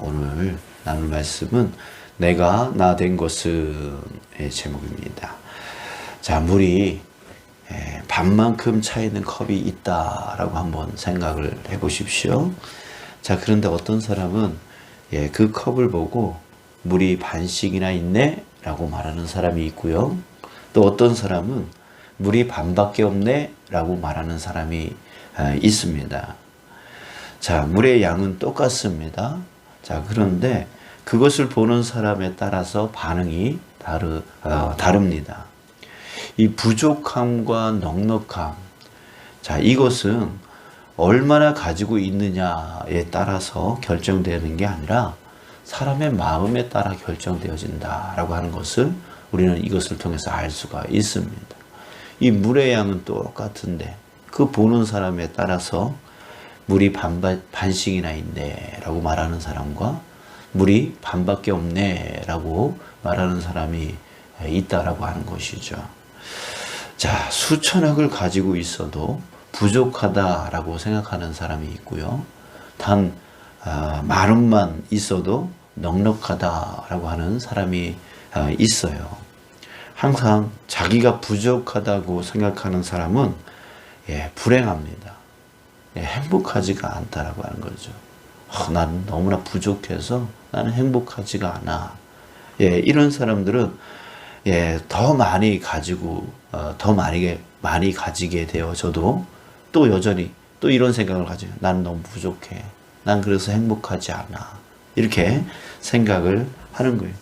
오늘 나눌 말씀은 내가 나 된 것은의 제목입니다. 자, 물이 예, 반만큼 차이는 컵이 있다라고 한번 생각을 해 보십시오. 자, 그런데 어떤 사람은 예, 그 컵을 보고 물이 반씩이나 있네? 라고 말하는 사람이 있고요. 또 어떤 사람은 물이 반밖에 없네? 라고 말하는 사람이 아, 있습니다. 자, 물의 양은 똑같습니다. 자, 그런데 그것을 보는 사람에 따라서 반응이 다르, 어, 다릅니다. 이 부족함과 넉넉함. 자, 이것은 얼마나 가지고 있느냐에 따라서 결정되는 게 아니라 사람의 마음에 따라 결정되어진다라고 하는 것을 우리는 이것을 통해서 알 수가 있습니다. 이 물의 양은 똑같은데 그 보는 사람에 따라서 물이 반, 반씩이나 있네 라고 말하는 사람과 물이 반밖에 없네 라고 말하는 사람이 있다라고 하는 것이죠. 자, 수천억을 가지고 있어도 부족하다라고 생각하는 사람이 있고요. 단 아, 만 원만 있어도 넉넉하다라고 하는 사람이 아, 있어요. 항상 자기가 부족하다고 생각하는 사람은 예, 불행합니다. 예, 행복하지가 않다라고 하는 거죠. 어, 나는 너무나 부족해서 나는 행복하지가 않아. 예, 이런 사람들은 예, 더 많이 가지고 어, 더 많이 많이 가지게 되어져도 또 여전히 또 이런 생각을 가져요. 나는 너무 부족해. 난 그래서 행복하지 않아. 이렇게 생각을 하는 거예요.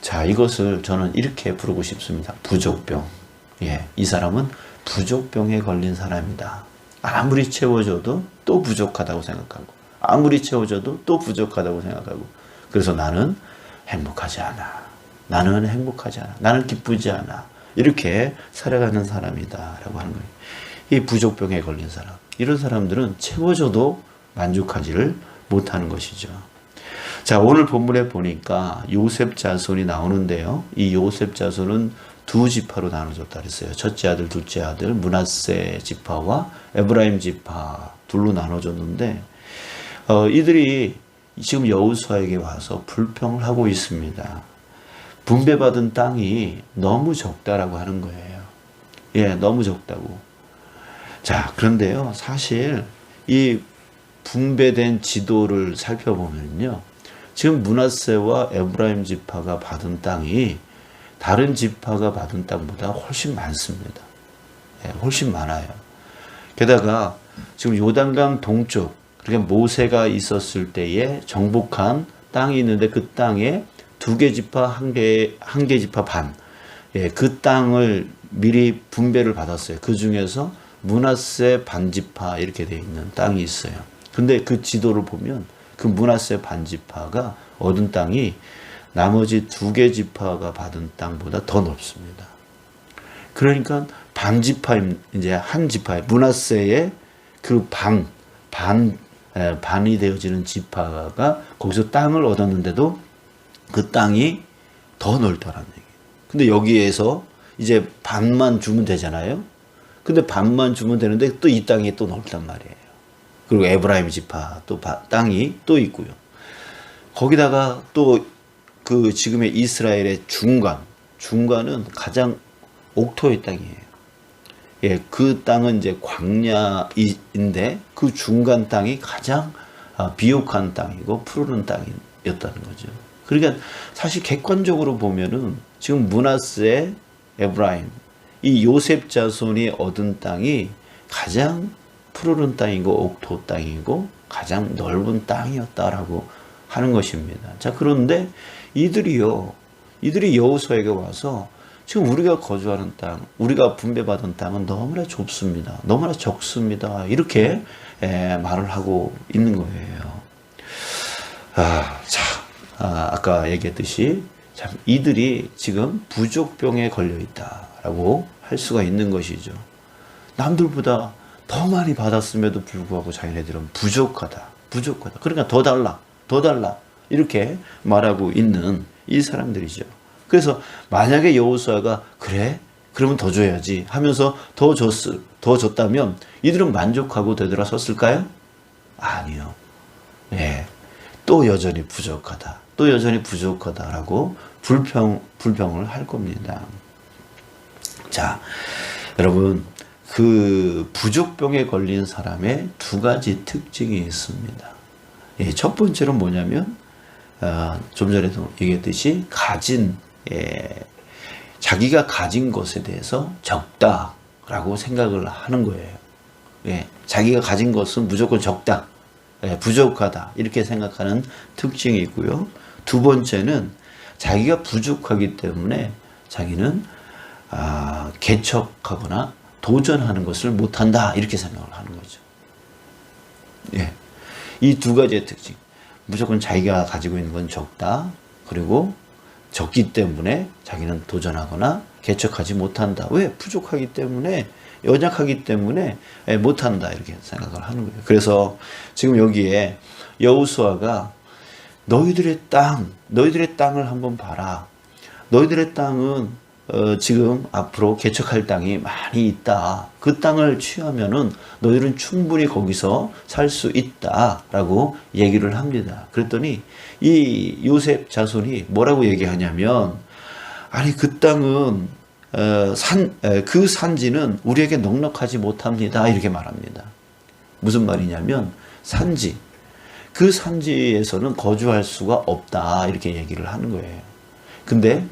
자, 이것을 저는 이렇게 부르고 싶습니다. 부족병. 예, 이 사람은 부족병에 걸린 사람이다. 아무리 채워줘도 또 부족하다고 생각하고, 아무리 채워줘도 또 부족하다고 생각하고, 그래서 나는 행복하지 않아. 나는 행복하지 않아. 나는 기쁘지 않아. 이렇게 살아가는 사람이다 라고 하는 거예요. 이 부족병에 걸린 사람. 이런 사람들은 채워줘도 만족하지를 못하는 것이죠. 자, 오늘 본문에 보니까 요셉 자손이 나오는데요. 이 요셉 자손은 두 지파로 나눠졌다 그랬어요. 첫째 아들, 둘째 아들, 문하세 지파와 에브라임 지파 둘로 나눠졌는데 어, 이들이 지금 여우수아에게 와서 불평을 하고 있습니다. 분배받은 땅이 너무 적다라고 하는 거예요. 예, 너무 적다고. 자, 그런데요, 사실 이 분배된 지도를 살펴보면요. 지금 문하세와 에브라임 지파가 받은 땅이 다른 지파가 받은 땅보다 훨씬 많습니다. 예, 훨씬 많아요. 게다가 지금 요단강 동쪽, 그러니까 모세가 있었을 때에 정복한 땅이 있는데 그 땅에 두 개 지파, 한 개, 한 개 지파 반. 예, 그 땅을 미리 분배를 받았어요. 그 중에서 문하세 반지파 이렇게 되어 있는 땅이 있어요. 근데 그 지도를 보면 그 문하세 반지파가 얻은 땅이 나머지 두 개 지파가 받은 땅보다 더 넓습니다. 그러니까 반 지파 이제 한 지파 문하세의 그 반, 반, 에, 반이 되어지는 지파가 거기서 땅을 얻었는데도 그 땅이 더 넓다라는 얘기예요. 근데 여기에서 이제 반만 주면 되잖아요. 근데 반만 주면 되는데 또 이 땅이 또 넓단 말이에요. 그리고 에브라임 지파 또 땅이 또 있고요. 거기다가 또 그 지금의 이스라엘의 중간, 중간은 가장 옥토의 땅이에요. 예, 그 땅은 이제 광야인데 그 중간 땅이 가장 아, 비옥한 땅이고 푸르른 땅이었다는 거죠. 그러니까 사실 객관적으로 보면은 지금 문하세, 에브라임, 이 요셉 자손이 얻은 땅이 가장 푸르른 땅이고 옥토 땅이고 가장 넓은 땅이었다라고 하는 것입니다. 자, 그런데 이들이요. 이들이 여호수아에게 와서 지금 우리가 거주하는 땅, 우리가 분배받은 땅은 너무나 좁습니다. 너무나 적습니다. 이렇게 에, 말을 하고 있는 거예요. 아, 자, 아, 아까 얘기했듯이 참 이들이 지금 부족병에 걸려 있다라고 할 수가 있는 것이죠. 남들보다 더 많이 받았음에도 불구하고 자기네들은 부족하다, 부족하다. 그러니까 더 달라, 더 달라 이렇게 말하고 있는 이 사람들이죠. 그래서 만약에 여호수아가 그래, 그러면 더 줘야지 하면서 더 줬을, 더 줬다면 이들은 만족하고 되돌아섰을까요? 아니요. 예. 또 여전히 부족하다. 또 여전히 부족하다라고 불평, 불평을 할 겁니다. 자, 여러분, 그 부족병에 걸린 사람의 두 가지 특징이 있습니다. 예, 첫 번째로 뭐냐면, 어, 좀 전에도 얘기했듯이 가진, 예, 자기가 가진 것에 대해서 적다라고 생각을 하는 거예요. 예, 자기가 가진 것은 무조건 적다, 예, 부족하다 이렇게 생각하는 특징이 있고요. 두 번째는 자기가 부족하기 때문에 자기는 아, 개척하거나 도전하는 것을 못한다 이렇게 생각을 하는 거죠. 예, 이 두 가지의 특징. 무조건 자기가 가지고 있는 건 적다. 그리고 적기 때문에 자기는 도전하거나 개척하지 못한다. 왜? 부족하기 때문에 연약하기 때문에 예, 못한다 이렇게 생각을 하는 거예요. 그래서 지금 여기에 여우수아가 너희들의 땅, 너희들의 땅을 한번 봐라. 너희들의 땅은 어, 지금 앞으로 개척할 땅이 많이 있다. 그 땅을 취하면은 너희들은 충분히 거기서 살 수 있다라고 얘기를 합니다. 그랬더니 이 요셉 자손이 뭐라고 얘기하냐면 아니 그 땅은 어, 산, 에, 그 산지는 우리에게 넉넉하지 못합니다. 이렇게 말합니다. 무슨 말이냐면 산지, 그 산지에서는 거주할 수가 없다. 이렇게 얘기를 하는 거예요. 근데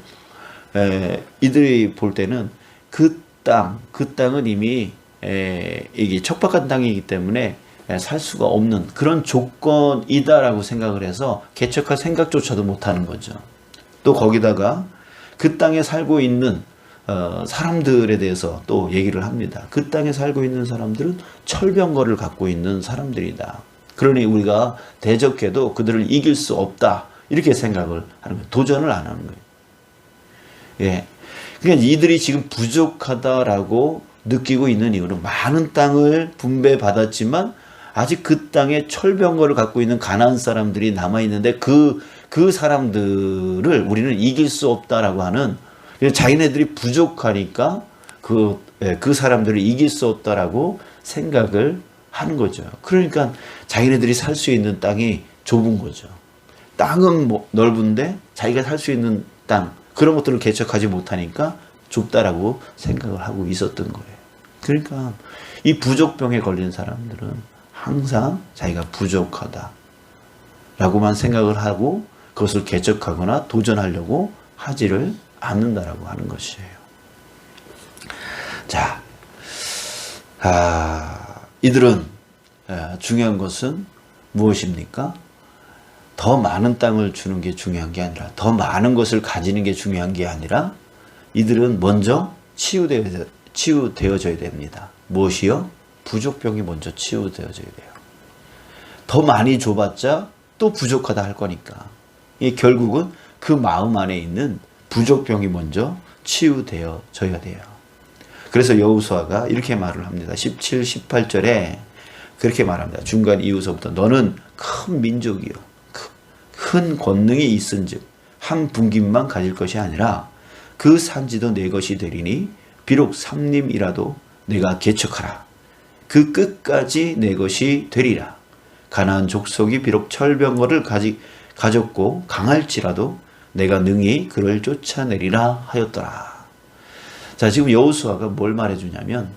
에, 이들이 볼 때는 그 땅, 그 땅은 이미 에, 이게 척박한 땅이기 때문에 에, 살 수가 없는 그런 조건이다라고 생각을 해서 개척할 생각조차도 못하는 거죠. 또 거기다가 그 땅에 살고 있는 어, 사람들에 대해서 또 얘기를 합니다. 그 땅에 살고 있는 사람들은 철병거를 갖고 있는 사람들이다. 그러니 우리가 대적해도 그들을 이길 수 없다. 이렇게 생각을 하는 거예요. 도전을 안 하는 거예요. 예. 그러니까 이들이 지금 부족하다라고 느끼고 있는 이유는 많은 땅을 분배받았지만 아직 그 땅에 철병거를 갖고 있는 가난안 사람들이 남아 있는데 그, 그 사람들을 우리는 이길 수 없다라고 하는 자기네들이 부족하니까 그, 예, 그 사람들을 이길 수 없다라고 생각을 하는 거죠. 그러니까 자기네들이 살 수 있는 땅이 좁은 거죠. 땅은 뭐 넓은데 자기가 살 수 있는 땅, 그런 것들을 개척하지 못하니까 좁다라고 생각을 하고 있었던 거예요. 그러니까 이 부족병에 걸린 사람들은 항상 자기가 부족하다. 라고만 생각을 하고 그것을 개척하거나 도전하려고 하지를 않는다라고 하는 것이에요. 자, 아, 이들은 중요한 것은 무엇입니까? 더 많은 땅을 주는 게 중요한 게 아니라 더 많은 것을 가지는 게 중요한 게 아니라 이들은 먼저 치유되어, 치유되어져야 됩니다. 무엇이요? 부족병이 먼저 치유되어져야 돼요. 더 많이 줘봤자 또 부족하다 할 거니까. 이 결국은 그 마음 안에 있는 부족병이 먼저 치유되어져야 돼요. 그래서 여우수아가 이렇게 말을 합니다. 17, 18절에 그렇게 말합니다. 중간 이후서부터 너는 큰 민족이요. 큰 권능이 있은즉 한 분깃만 가질 것이 아니라 그 산지도 내 것이 되리니 비록 삼림이라도 내가 개척하라. 그 끝까지 내 것이 되리라. 가나안 족속이 비록 철병거를 가지, 가졌고 강할지라도 내가 능히 그를 쫓아내리라 하였더라. 자, 지금 여호수아가 뭘 말해주냐면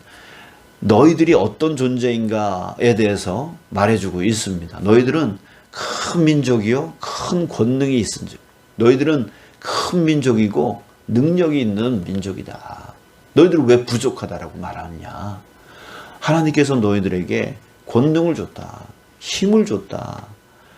너희들이 어떤 존재인가에 대해서 말해주고 있습니다. 너희들은 큰 민족이요 큰 권능이 있은즉 너희들은 큰 민족이고 능력이 있는 민족이다. 너희들은 왜 부족하다라고 말하느냐? 하나님께서 너희들에게 권능을 줬다. 힘을 줬다.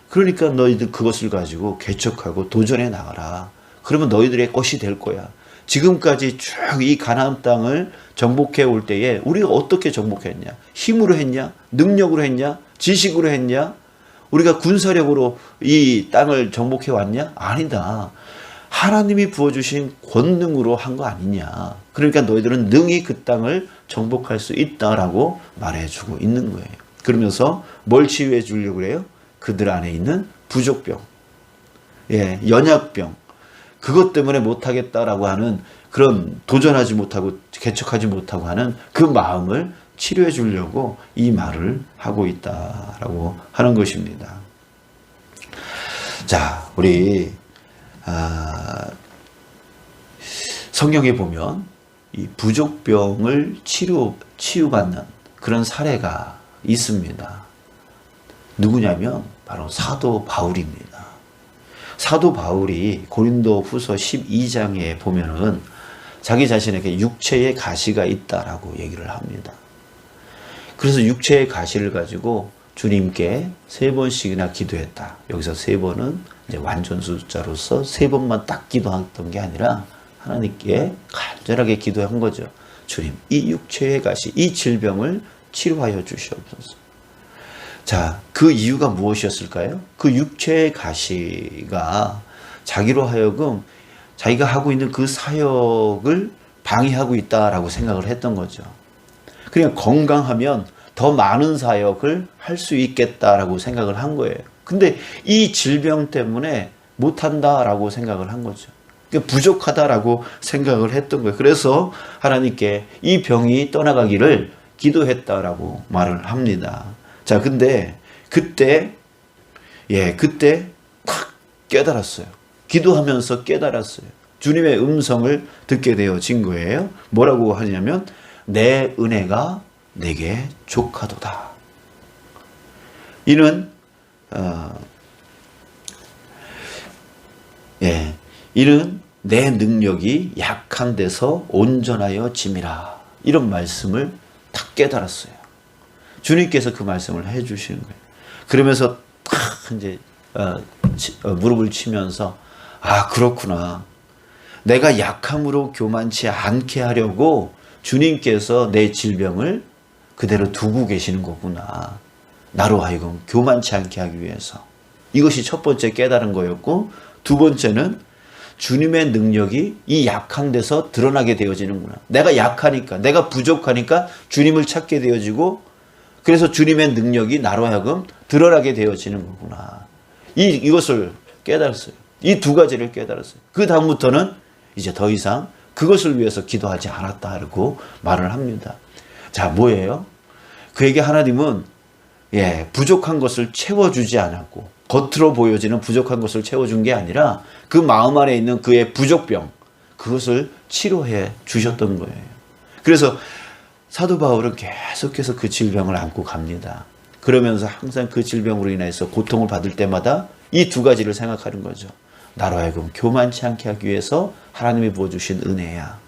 그러니까 너희들 그것을 가지고 개척하고 도전해 나가라. 그러면 너희들의 것이 될 거야. 지금까지 쭉 이 가나안 땅을 정복해 올 때에 우리가 어떻게 정복했냐? 힘으로 했냐? 능력으로 했냐? 지식으로 했냐? 우리가 군사력으로 이 땅을 정복해 왔냐? 아니다. 하나님이 부어주신 권능으로 한 거 아니냐. 그러니까 너희들은 능히 그 땅을 정복할 수 있다라고 말해주고 있는 거예요. 그러면서 뭘 치유해 주려고 그래요? 그들 안에 있는 부족병, 예, 연약병, 그것 때문에 못하겠다라고 하는 그런 도전하지 못하고 개척하지 못하고 하는 그 마음을 치료해 주려고 이 말을 하고 있다라고 하는 것입니다. 자, 우리 아, 성경에 보면 이 부족병을 치료 치유받는 그런 사례가 있습니다. 누구냐면 바로 사도 바울입니다. 사도 바울이 고린도 후서 12장에 보면은 자기 자신에게 육체의 가시가 있다라고 얘기를 합니다. 그래서 육체의 가시를 가지고 주님께 세 번씩이나 기도했다. 여기서 세 번은 이제 완전 숫자로서 세 번만 딱 기도했던 게 아니라 하나님께 간절하게 기도한 거죠. 주님, 이 육체의 가시, 이 질병을 치료하여 주시옵소서. 자, 그 이유가 무엇이었을까요? 그 육체의 가시가 자기로 하여금 자기가 하고 있는 그 사역을 방해하고 있다라고 생각을 했던 거죠. 그냥 건강하면 더 많은 사역을 할 수 있겠다라고 생각을 한 거예요. 근데 이 질병 때문에 못한다라고 생각을 한 거죠. 그러니까 부족하다라고 생각을 했던 거예요. 그래서 하나님께 이 병이 떠나가기를 기도했다라고 말을 합니다. 자, 근데 그때 예, 그때 탁 깨달았어요. 기도하면서 깨달았어요. 주님의 음성을 듣게 되어진 거예요. 뭐라고 하냐면 내 은혜가 내게 족하도다. 이는 어, 예, 이는 내 능력이 약한 데서 온전하여 짐이라. 이런 말씀을 탁 깨달았어요. 주님께서 그 말씀을 해 주시는 거예요. 그러면서 탁 이제 어, 치, 어, 무릎을 치면서 아 그렇구나. 내가 약함으로 교만치 않게 하려고 주님께서 내 질병을 그대로 두고 계시는 거구나. 나로 하여금 교만치 않게 하기 위해서. 이것이 첫 번째 깨달은 거였고, 두 번째는 주님의 능력이 이 약한 데서 드러나게 되어지는구나. 내가 약하니까, 내가 부족하니까 주님을 찾게 되어지고, 그래서 주님의 능력이 나로 하여금 드러나게 되어지는 거구나. 이, 이것을 깨달았어요. 이 두 가지를 깨달았어요. 그 다음부터는 이제 더 이상 그것을 위해서 기도하지 않았다고 말을 합니다. 자, 뭐예요? 그에게 하나님은 예, 부족한 것을 채워주지 않았고 겉으로 보여지는 부족한 것을 채워준 게 아니라 그 마음 안에 있는 그의 부족병 그것을 치료해 주셨던 거예요. 그래서 사도 바울은 계속해서 그 질병을 안고 갑니다. 그러면서 항상 그 질병으로 인해서 고통을 받을 때마다 이 두 가지를 생각하는 거죠. 나로 하여금 교만치 않게 하기 위해서 하나님이 부어주신 은혜야.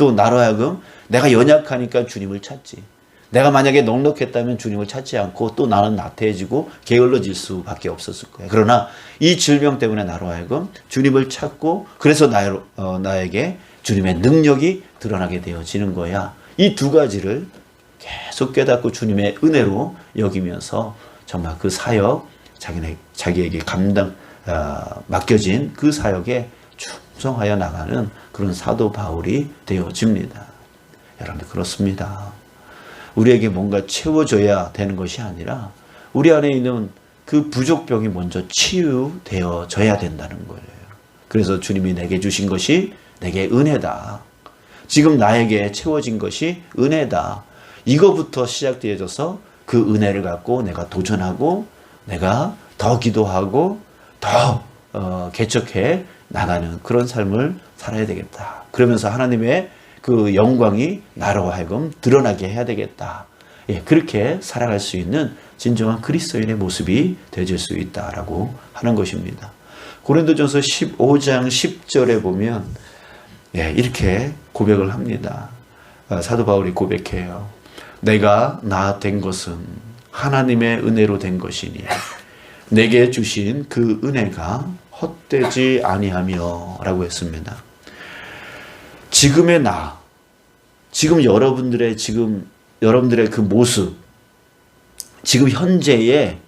또 나로 하여금 내가 연약하니까 주님을 찾지. 내가 만약에 넉넉했다면 주님을 찾지 않고 또 나는 나태해지고 게을러질 수밖에 없었을 거예요. 그러나 이 질병 때문에 나로 하여금 주님을 찾고 그래서 나, 어, 나에게 주님의 능력이 드러나게 되어지는 거야. 이 두 가지를 계속 깨닫고 주님의 은혜로 여기면서 정말 그 사역 자기네 자기에게 감당 어, 맡겨진 그 사역에 충성하여 나가는 그런 사도 바울이 되어집니다. 여러분 그렇습니다. 우리에게 뭔가 채워져야 되는 것이 아니라 우리 안에 있는 그 부족병이 먼저 치유되어져야 된다는 거예요. 그래서 주님이 내게 주신 것이 내게 은혜다. 지금 나에게 채워진 것이 은혜다. 이거부터 시작되어져서 그 은혜를 갖고 내가 도전하고 내가 더 기도하고 더 어, 개척해 나가는 그런 삶을 살아야 되겠다. 그러면서 하나님의 그 영광이 나로 하여금 드러나게 해야 되겠다. 예, 그렇게 살아갈 수 있는 진정한 그리스도인의 모습이 되질 수 있다라고 하는 것입니다. 고린도전서 15장 10절에 보면 예, 이렇게 고백을 합니다. 아, 사도 바울이 고백해요. 내가 나 된 것은 하나님의 은혜로 된 것이니 내게 주신 그 은혜가 헛되지 아니하며라고 했습니다. 지금의 나, 지금 여러분들의 지금 여러분들의 그 모습, 지금 현재의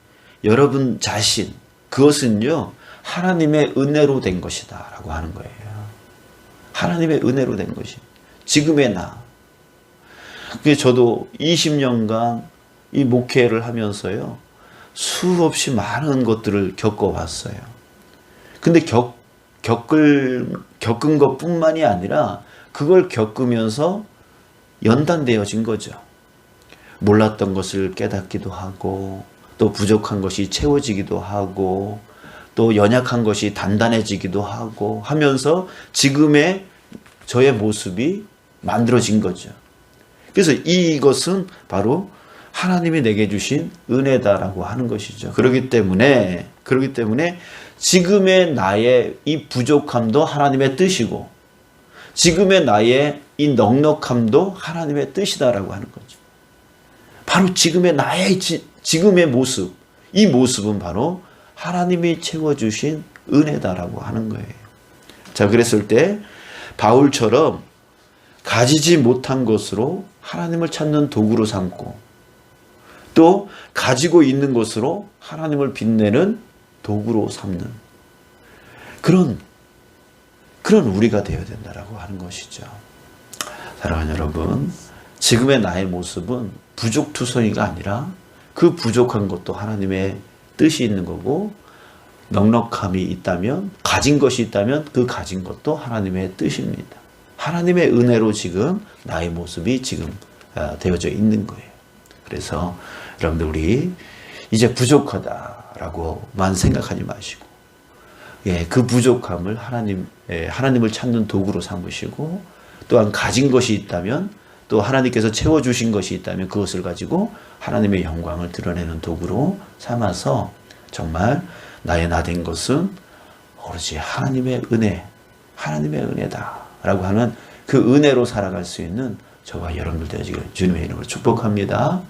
여러분 자신, 그것은요, 하나님의 은혜로 된 것이다라고 하는 거예요. 하나님의 은혜로 된 것이. 지금의 나. 그게 저도 20년간 이 목회를 하면서요, 수없이 많은 것들을 겪어왔어요. 근데 겪, 겪을, 겪은 것 뿐만이 아니라 그걸 겪으면서 연단되어진 거죠. 몰랐던 것을 깨닫기도 하고 또 부족한 것이 채워지기도 하고 또 연약한 것이 단단해지기도 하고 하면서 지금의 저의 모습이 만들어진 거죠. 그래서 이것은 바로 하나님이 내게 주신 은혜다라고 하는 것이죠. 그렇기 때문에 그렇기 때문에 지금의 나의 이 부족함도 하나님의 뜻이고 지금의 나의 이 넉넉함도 하나님의 뜻이다라고 하는 거죠. 바로 지금의 나의 지, 지금의 모습, 이 모습은 바로 하나님이 채워주신 은혜다라고 하는 거예요. 자, 그랬을 때 바울처럼 가지지 못한 것으로 하나님을 찾는 도구로 삼고 또 가지고 있는 것으로 하나님을 빛내는 도구로 삼는 그런 그런 우리가 되어야 된다라고 하는 것이죠. 사랑하는 여러분, 지금의 나의 모습은 부족투성이가 아니라 그 부족한 것도 하나님의 뜻이 있는 거고 넉넉함이 있다면 가진 것이 있다면 그 가진 것도 하나님의 뜻입니다. 하나님의 은혜로 지금 나의 모습이 지금 아, 되어져 있는 거예요. 그래서 여러분들 우리 이제 부족하다 라고만 생각하지 마시고 예, 그 부족함을 하나님 예, 하나님을 찾는 도구로 삼으시고 또한 가진 것이 있다면 또 하나님께서 채워 주신 것이 있다면 그것을 가지고 하나님의 영광을 드러내는 도구로 삼아서 정말 나의 나 된 것은 오로지 하나님의 은혜, 하나님의 은혜다 라고 하는 그 은혜로 살아갈 수 있는 저와 여러분들 되시길 주님의 이름으로 축복합니다.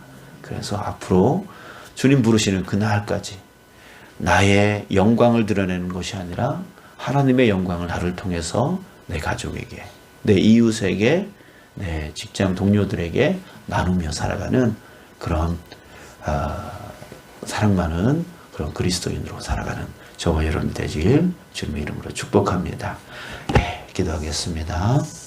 그래서 앞으로 주님 부르시는 그날까지 나의 영광을 드러내는 것이 아니라 하나님의 영광을 나를 통해서 내 가족에게, 내 이웃에게, 내 직장 동료들에게 나누며 살아가는 그런 아, 사랑 많은 그런 그리스도인으로 살아가는 저와 여러분 되길 주님의 이름으로 축복합니다. 네, 기도하겠습니다.